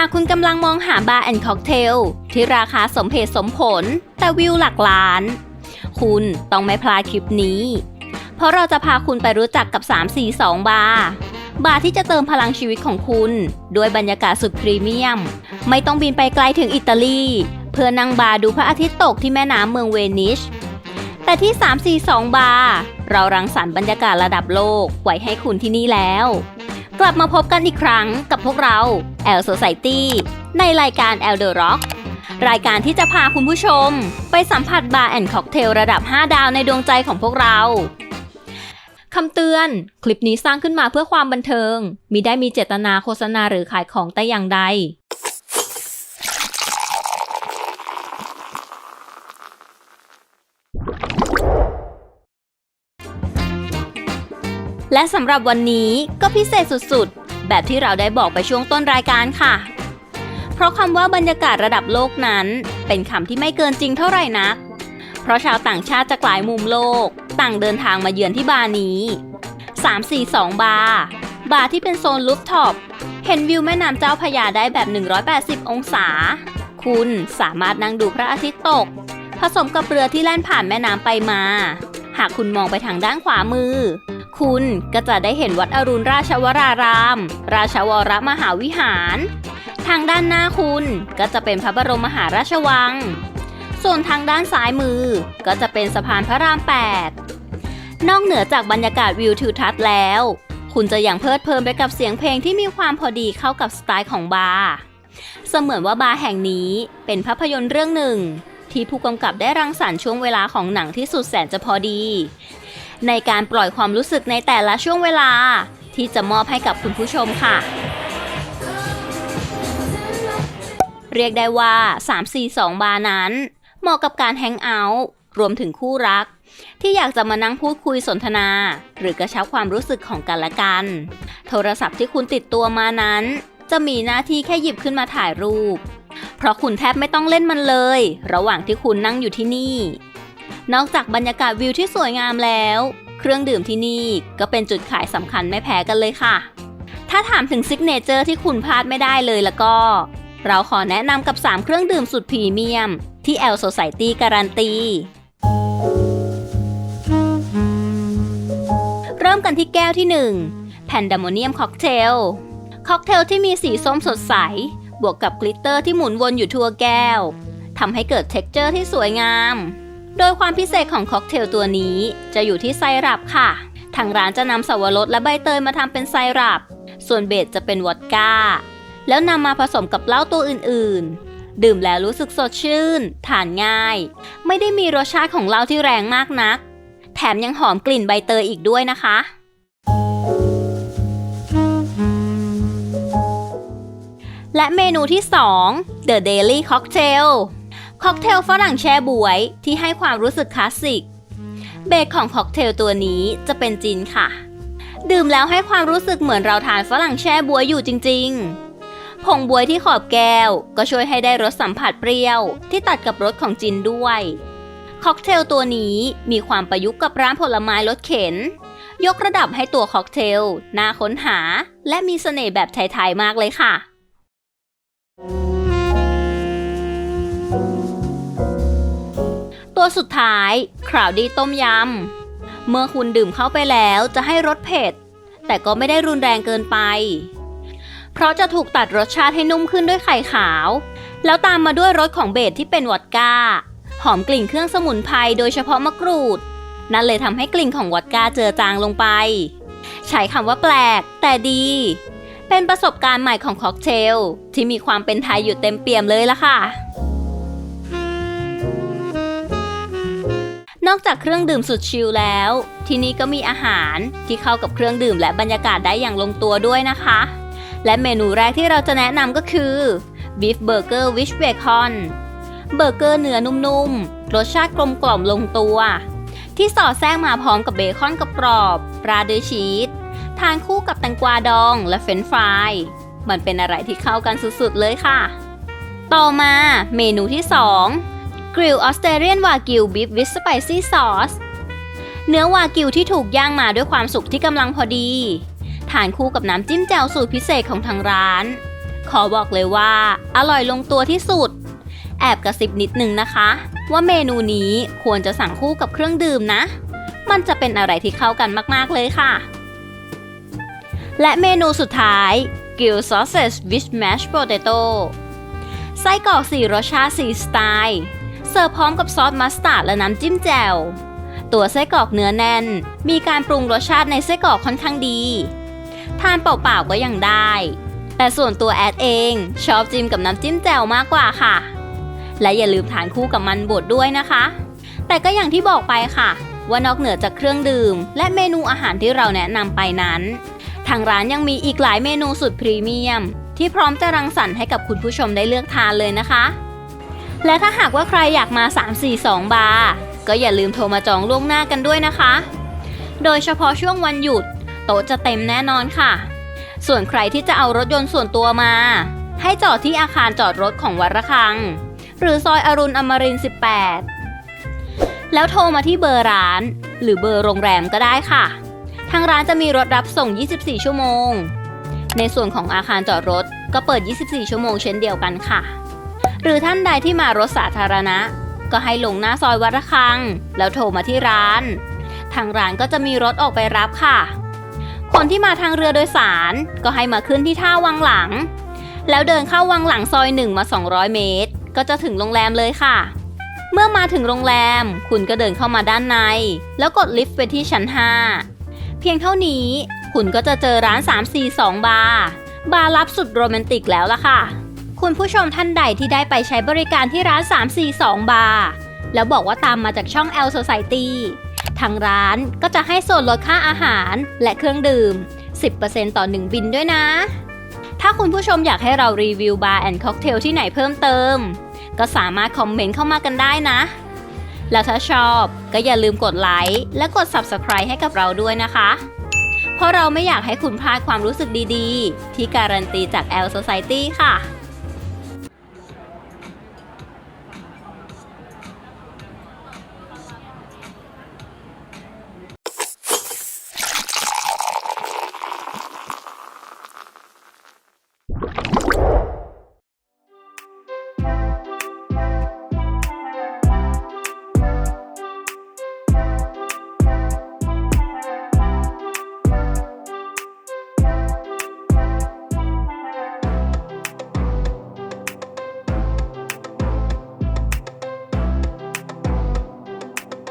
ากคุณกำลังมองหาบาร์แอนด์ค็อกเทลที่ราคาสมเหตุสมผล แต่วิวหลักล้าน คุณต้องไม่พลาดคลิปนี้ เพราะเราจะพาคุณไปรู้จักกับ 342 บาร์บาร์ที่จะเติมพลังชีวิตของคุณ ด้วยบรรยากาศสุดพรีเมียม ไม่ต้องบินไปไกลถึงอิตาลี เพื่อนั่งบาร์ดูพระอาทิตย์ตกที่แม่น้ำเมืองเวนิชแต่ที่ 342 บาร์เรารังสรรค์บรรยากาศระดับโลกไว้ให้คุณที่นี่แล้ว กลับมาพบกันอีกครั้งกับพวกเรา L Society ในรายการ L The Rock รายการที่จะพาคุณผู้ชม ไปสัมผัสบาร์แอนด์ค็อกเทลระดับ 5 ดาวในดวงใจของพวกเราคำเตือน คลิปนี้สร้างขึ้นมาเพื่อความบันเทิงมิได้มีเจตนาโฆษณาหรือขายของแต่อย่างใด และสำหรับวันนี้ก็พิเศษสุดๆ แบบที่เราได้บอกไปช่วงต้นรายการค่ะ เพราะคำว่าบรรยากาศระดับโลกนั้น เป็นคำที่ไม่เกินจริงเท่าไหร่นัก เพราะชาวต่างชาติจากหลายมุมโลก ต่างเดินทางมาเยือนที่บาร์นี้ 342 บาร์บาร์ที่เป็นโซนลูฟท็อปเห็นวิวแม่น้ำเจ้าพยาได้แบบ 180 องศา คุณสามารถนั่งดูพระอาทิตย์ตก ผสมกับเรือที่แล่นผ่านแม่น้ำไปมา หากคุณมองไปทางด้านขวามือ คุณ ก็จะได้เห็นวัดอรุณราชวราราม ราชวรมหาวิหาร ทางด้านหน้าคุณก็จะเป็นพระบรมมหาราชวัง ส่วนทางด้านซ้ายมือ ก็จะเป็นสะพานพระราม 8 นอกเหนือจากบรรยากาศวิวทิวทัศน์แล้ว คุณจะยังเพลิดเพลินไปกับเสียงเพลงที่มีความพอดีเข้ากับสไตล์ของบาร์เสมือนว่าบาร์แห่งนี้เป็นภาพยนตร์เรื่องหนึ่งที่ผู้กำกับได้รังสรรค์ช่วงเวลาของหนังที่สุดแสนจะพอดี ในการปล่อยความรู้สึกในแต่ละช่วงเวลา ที่จะมอบให้กับคุณผู้ชมค่ะ เรียกได้ว่า 342 บาร์นั้น เหมาะกับการแฮงเอาท์รวมถึงคู่รัก ที่อยากจะมานั่งพูดคุยสนทนา หรือกระชับความรู้สึกของกันและกัน โทรศัพท์ที่คุณติดตัวมานั้น จะมีหน้าที่แค่หยิบขึ้นมาถ่ายรูป เพราะคุณแทบไม่ต้องเล่นมันเลย ระหว่างที่คุณนั่งอยู่ที่นี่ นอกจากบรรยากาศวิวที่สวยงามแล้ว เครื่องดื่มที่นี่ก็เป็นจุดขายสำคัญไม่แพ้กันเลยค่ะ ถ้าถามถึงซิกเนเจอร์ที่คุณพลาดไม่ได้เลยแล้วก็ เราขอแนะนำกับ 3 เครื่องดื่มสุดพรีเมียม ที่ L Society การันตีเริ่มกันที่แก้วที่ 1 แพนดามเนียมค็อกเทล ค็อกเทลที่มีสีส้มสดใส บวกกับกลิตเตอร์ที่หมุนวนอยู่ทั่วแก้วทำให้เกิดเท็กเจอร์ที่สวยงาม โดยความพิเศษของค็อกเทลตัวนี้จะอยู่ที่ไซรัปค่ะ ทางร้านจะนำสวรสและใบเตยมาทำเป็นไซรัป ส่วนเบสจะเป็นวอดก้า แล้วนำมาผสมกับเหล้าตัวอื่นๆ ดื่มแล้วรู้สึกสดชื่น ทานง่าย ไม่ได้มีรสชาติของเหล้าที่แรงมากนัก แถมยังหอมกลิ่นใบเตยอีกด้วยนะคะและเมนูที่ 2 The Daily Cocktail ค็อกเทลฝรั่งแช่บวยที่ให้ความรู้สึกคลาสสิก เบสของค็อกเทลตัวนี้จะเป็นจินค่ะ ดื่มแล้วให้ความรู้สึกเหมือนเราทานฝรั่งแช่บวยอยู่จริง ๆ ผงบวยที่ขอบแก้ว ก็ช่วยให้ได้รสสัมผัสเปรี้ยว ที่ตัดกับรสของจินด้วยค็อกเทลตัวนี้มีความประยุกต์กับร้านผลไม้รสเข็น ยกระดับให้ตัวค็อกเทลน่าค้นหา และมีเสน่ห์แบบไทยๆมากเลยค่ะ ตัวสุดท้ายคราวดีต้มยำ เมื่อคุณดื่มเข้าไปแล้วจะให้รสเผ็ด แต่ก็ไม่ได้รุนแรงเกินไป เพราะจะถูกตัดรสชาติให้นุ่มขึ้นด้วยไข่ขาว แล้วตามมาด้วยรสของเบสที่เป็นวอดก้า หอมกลิ่นเครื่องสมุนไพรโดยเฉพาะมะกรูด นั่นเลยทำให้กลิ่นของวอดก้าเจือจางลงไป ใช้คำว่าแปลก แต่ดี เป็นประสบการณ์ใหม่ของค็อกเทลที่มีความเป็นไทยอยู่เต็มเปี่ยมเลยล่ะค่ะ นอกจากเครื่องดื่มสุดชิลแล้ว ที่นี่ก็มีอาหารที่เข้ากับเครื่องดื่มและบรรยากาศได้อย่างลงตัวด้วยนะคะ และเมนูแรกที่เราจะแนะนำก็คือ Beef Burger with Bacon เบอร์เกอร์เนื้อนุ่มๆ รสชาติกลมกล่อมลงตัว ที่สอดแทรกมาพร้อมกับเบคอนกรอบๆราดด้วยชีสทานคู่กับแตงกวาดองและเฟรนช์ฟราย มันเป็นอะไรที่เข้ากันสุดๆเลยค่ะ ต่อมาเมนูที่ 2 กริลออสเตรเลียนวากิวบีฟวิสสไปซี่ซอสเนื้อวากิวที่ถูกย่างมาด้วยความสุกที่กำลังพอดี ทานคู่กับน้ำจิ้มแจ่วสูตรพิเศษของทางร้าน ขอบอกเลยว่า อร่อยลงตัวที่สุด แอบกระซิบนิดนึงนะคะ ว่าเมนูนี้ควรจะสั่งคู่กับเครื่องดื่มนะ มันจะเป็นอะไรที่เข้ากันมากๆเลยค่ะ และเมนูสุดท้าย Grill Sausage with Mashed Potato ไส้กรอกสีรสชาติสีสไตล์ เสิร์ฟพร้อมกับซอสมัสตาร์ดและน้ำจิ้มแจ่ว ตัวไส้กรอกเนื้อแน่น มีการปรุงรสชาติในไส้กรอกค่อนข้างดี ทานเปล่าๆก็ยังได้ แต่ส่วนตัวแอดเองชอบจิ้มกับน้ำจิ้มแจ่วมากกว่าค่ะ และอย่าลืมทานคู่กับมันบดด้วยนะคะ แต่ก็อย่างที่บอกไปค่ะ ว่านอกเหนือจากเครื่องดื่ม และเมนูอาหารที่เราแนะนำไปนั้น ทางร้านยังมีอีกหลายเมนูสุดพรีเมียมที่พร้อมจะรังสรรค์ให้กับคุณผู้ชมได้เลือกทานเลยนะคะ และถ้าหากว่าใครอยากมา 342 บาร์ก็อย่าลืมโทรมาจองล่วงหน้ากันด้วยนะคะ โดยเฉพาะช่วงวันหยุด โต๊ะจะเต็มแน่นอนค่ะ ส่วนใครที่จะเอารถยนต์ส่วนตัวมา ให้จอดที่อาคารจอดรถของวัดระฆัง หรือซอยอรุณอมรินทร์18 แล้วโทรมาที่เบอร์ร้าน หรือเบอร์โรงแรมก็ได้ค่ะ ทางร้านจะมีรถรับส่ง 24 ชั่วโมง ในส่วนของอาคารจอดรถก็เปิด 24 ชั่วโมงเช่นเดียวกันค่ะ หรือท่านใดที่มารถสาธารณะ ก็ให้ลงหน้าซอยวัดระฆัง แล้วโทรมาที่ร้าน ทางร้านก็จะมีรถออกไปรับค่ะ คนที่มาทางเรือโดยสารก็ให้มาขึ้นที่ท่าวังหลัง แล้วเดินเข้าวังหลังซอยหนึ่งมา 200 เมตร ก็จะถึงโรงแรมเลยค่ะ เมื่อมาถึงโรงแรม คุณก็เดินเข้ามาด้านใน แล้วกดลิฟต์ไปที่ชั้น 5 เพียงเท่านี้ คุณก็จะเจอร้าน 342 บาร์บาร์ลับสุดโรแมนติกแล้วล่ะค่ะ คุณผู้ชมท่านใดที่ได้ไปใช้บริการที่ร้าน 342 บาร์แล้วบอกว่าตามมาจากช่อง L Society ทางร้านก็จะให้ส่วนลดค่าอาหารและเครื่องดื่ม 10%ต่อ 1 บินด้วยนะ ถ้าคุณผู้ชมอยากให้เรารีวิวบาร์แอนด์ค็อกเทลที่ไหนเพิ่มเติม ก็สามารถคอมเมนต์เข้ามากันได้นะ แล้วถ้าชอบก็อย่าลืมกดไลค์และกด Subscribe ให้กับเราด้วยนะคะ เพราะเราไม่อยากให้คุณพลาดความรู้สึกดีๆ ที่การันตีจาก L Society ค่ะ